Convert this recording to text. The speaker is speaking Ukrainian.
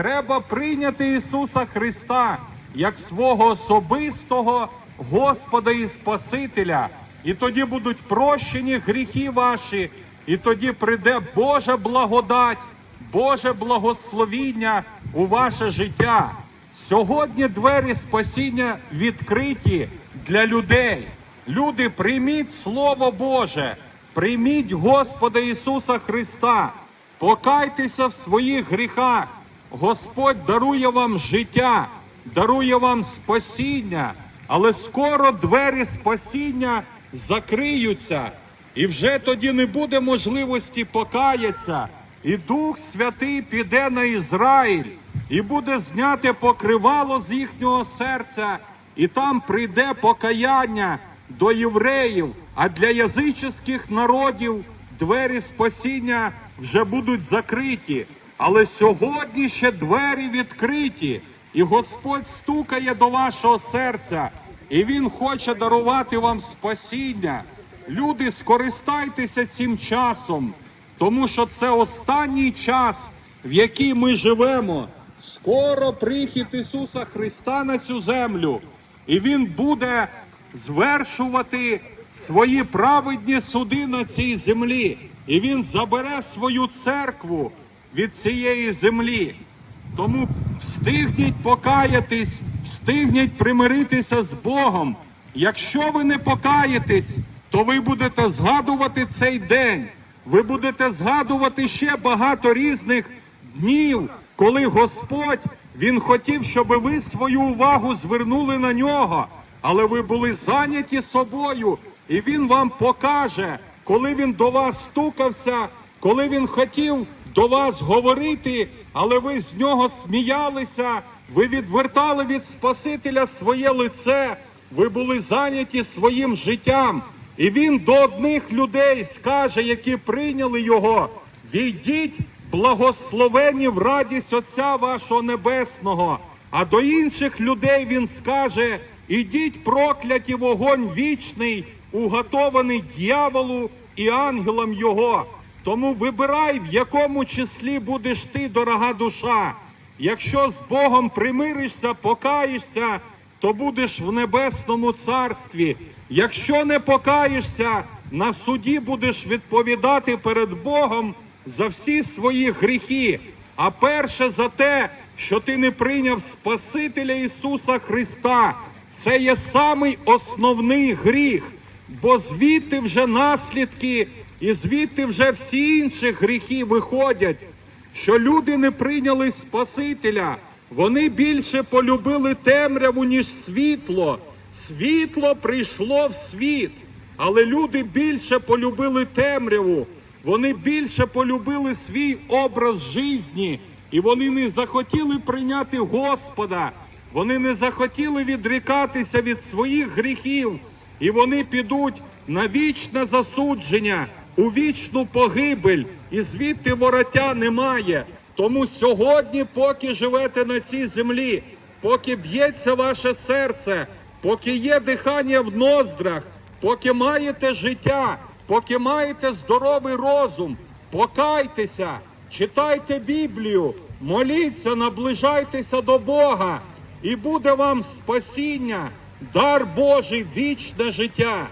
Треба прийняти Ісуса Христа як свого особистого Господа і Спасителя. І тоді будуть прощені гріхи ваші, і тоді прийде Божа благодать, Боже благословіння у ваше життя. Сьогодні двері спасіння відкриті для людей. Люди, прийміть Слово Боже, прийміть Господа Ісуса Христа, покайтеся в своїх гріхах. Господь дарує вам життя, дарує вам спасіння, але скоро двері спасіння закриються, і вже тоді не буде можливості покаятися. І Дух Святий піде на Ізраїль, і буде зняте покривало з їхнього серця, і там прийде покаяння до євреїв, а для язичних народів двері спасіння вже будуть закриті. Але сьогодні ще двері відкриті, і Господь стукає до вашого серця, і Він хоче дарувати вам спасіння. Люди, скористайтеся цим часом, тому що це останній час, в який ми живемо. Скоро прихід Ісуса Христа на цю землю, і Він буде звершувати свої праведні суди на цій землі, і Він забере свою церкву від цієї землі. Тому встигніть покаятись, встигніть примиритися з Богом. Якщо ви не покаєтесь, то ви будете згадувати цей день. Ви будете згадувати ще багато різних днів, коли Господь Він хотів, щоб ви свою увагу звернули на нього, але ви були зайняті собою, і Він вам покаже, коли він до вас стукався, коли він хотів до вас говорити, але ви з нього сміялися, ви відвертали від Спасителя своє лице, ви були зайняті своїм життям. І він до одних людей скаже, які прийняли його: війдіть, благословені в радість Отця вашого Небесного. А до інших людей він скаже: ідіть, прокляті вогонь вічний, уготований дьяволу і ангелам його. Тому вибирай, в якому числі будеш ти, дорога душа. Якщо з Богом примиришся, покаєшся, то будеш в небесному царстві. Якщо не покаєшся, на суді будеш відповідати перед Богом за всі свої гріхи. А перше за те, що ти не прийняв Спасителя Ісуса Христа, це є самий основний гріх, бо звідти вже наслідки і звідти вже всі інші гріхи виходять що люди не прийняли Спасителя, вони більше полюбили темряву, ніж світло. Світло прийшло в світ, але люди більше полюбили темряву, вони більше полюбили свій образ житті, і вони не захотіли прийняти Господа, вони не захотіли відрікатися від своїх гріхів, і вони підуть на вічне засудження, у вічну погибель, і звідти вороття немає. Тому сьогодні, поки живете на цій землі, поки б'ється ваше серце, поки є дихання в ноздрах, поки маєте життя, поки маєте здоровий розум, покайтеся, читайте Біблію, моліться, наближайтеся до Бога, і буде вам спасіння, дар Божий, вічне життя.